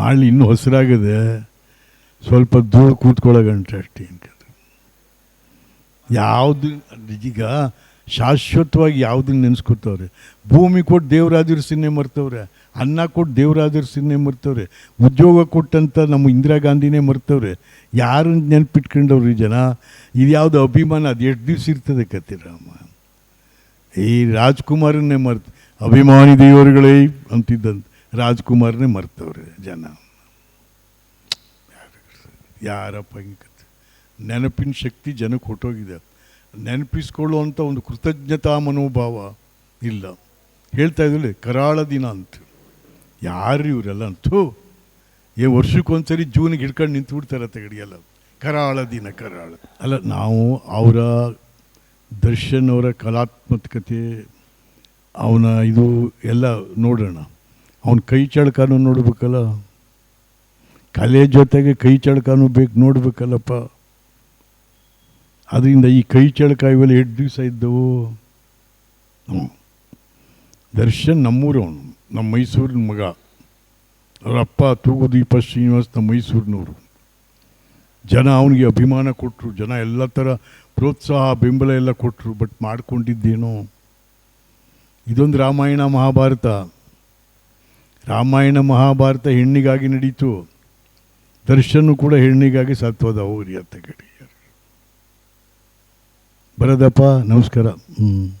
ಮಾಡಲಿ ಇನ್ನೂ ಹಸಿರಾಗಿದೆ. ಸ್ವಲ್ಪ ದೂರ ಕೂತ್ಕೊಳ್ಳೋಗಂಟೆ ಅಷ್ಟೇ ಯಾವುದು ಈಗ ಶಾಶ್ವತವಾಗಿ ಯಾವುದನ್ನ ನೆನೆಸ್ಕೊತವ್ರೆ? ಭೂಮಿ ಕೊಟ್ಟು ದೇವರಾದಿರು ಸಿನ್ನೆ ಮರ್ತವ್ರೆ. ಅನ್ನ ಕೊಟ್ಟು ದೇವರಾದಿರು ಸಿನ್ನೆ ಮರ್ತವ್ರೆ. ಉದ್ಯೋಗ ಕೊಟ್ಟಂಥ ನಮ್ಮ ಇಂದಿರಾ ಗಾಂಧಿನೇ ಮರ್ತವ್ರೆ. ಯಾರು ನೆನಪಿಟ್ಕೊಂಡವ್ರಿ ಜನ? ಇದು ಯಾವುದು ಅಭಿಮಾನ? ಅದು ಎಷ್ಟು ದಿವ್ಸ ಇರ್ತದೆ ಕತೆ ರಾಮ? ಈ ರಾಜ್ಕುಮಾರನ್ನೇ ಮರ್ತ ಅಭಿಮಾನಿ ದೇವರುಗಳೇ ಅಂತಿದ್ದಂತ. ರಾಜ್ಕುಮಾರ್ನೇ ಮರ್ತವ್ರೆ ಜನ. ಯಾರಪ್ಪ ಹಿಂಗೆ ನೆನಪಿನ ಶಕ್ತಿ ಜನಕ್ಕೆ ಹೊಟ್ಟೋಗಿದೆ ನೆನಪಿಸ್ಕೊಳ್ಳುವಂಥ ಒಂದು ಕೃತಜ್ಞತಾ ಮನೋಭಾವ ಇಲ್ಲ. ಹೇಳ್ತಾ ಇದ್ದಲ್ಲಿ ಕರಾಳ ದಿನ ಅಂತ. ಯಾರು ಇವರೆಲ್ಲ? ಅಂತೂ ಏ, ವರ್ಷಕ್ಕೊಂದ್ಸರಿ ಜೂನಿಗೆ ಹಿಡ್ಕೊಂಡು ನಿಂತು ಬಿಡ್ತಾರೆ ತಗಡಿಯಲ್ಲ ಕರಾಳ ದಿನ, ಕರಾಳ. ಅಲ್ಲ, ನಾವು ಅವರ ದರ್ಶನ್ ಅವರ ಕಲಾತ್ಮಕತೆ, ಅವನ ಇದು ಎಲ್ಲ ನೋಡೋಣ. ಅವನ ಕೈ ಚಳಕನೂ ನೋಡ್ಬೇಕಲ್ಲ. ಕಲೆ ಜೊತೆಗೆ ಕೈ ಚಳಕನೂ ಬೇಕು, ನೋಡ್ಬೇಕಲ್ಲಪ್ಪ. ಅದರಿಂದ ಈ ಕೈ ಚಳಕ ಇವೆಲ್ಲ ಎಷ್ಟು ದಿವಸ ಇದ್ದವು. ದರ್ಶನ್ ನಮ್ಮೂರವನು ನಮ್ಮ ಮೈಸೂರಿನ ಮಗ. ಅವರ ಅಪ್ಪ ತೂಗುದೀಪ ಶ್ರೀನಿವಾಸ ನಮ್ಮ ಮೈಸೂರಿನವರು. ಜನ ಅವನಿಗೆ ಅಭಿಮಾನ ಕೊಟ್ಟರು ಜನ ಎಲ್ಲ ಥರ ಪ್ರೋತ್ಸಾಹ, ಬೆಂಬಲ ಎಲ್ಲ ಕೊಟ್ಟರು ಬಟ್ ಮಾಡ್ಕೊಂಡಿದ್ದೇನೋ. ಇದೊಂದು ರಾಮಾಯಣ, ಮಹಾಭಾರತ. ರಾಮಾಯಣ ಮಹಾಭಾರತ ಹೆಣ್ಣಿಗಾಗಿ ನಡೀತು. ದರ್ಶನ ಕೂಡ ಹೆಣ್ಣಿಗಾಗಿ ಸತ್ವದ ಹೋಗ್ರಿ ಅಂತ ಕಡೆ ಬರದಪ್ಪ ನಮಸ್ಕಾರ. ಹ್ಞೂ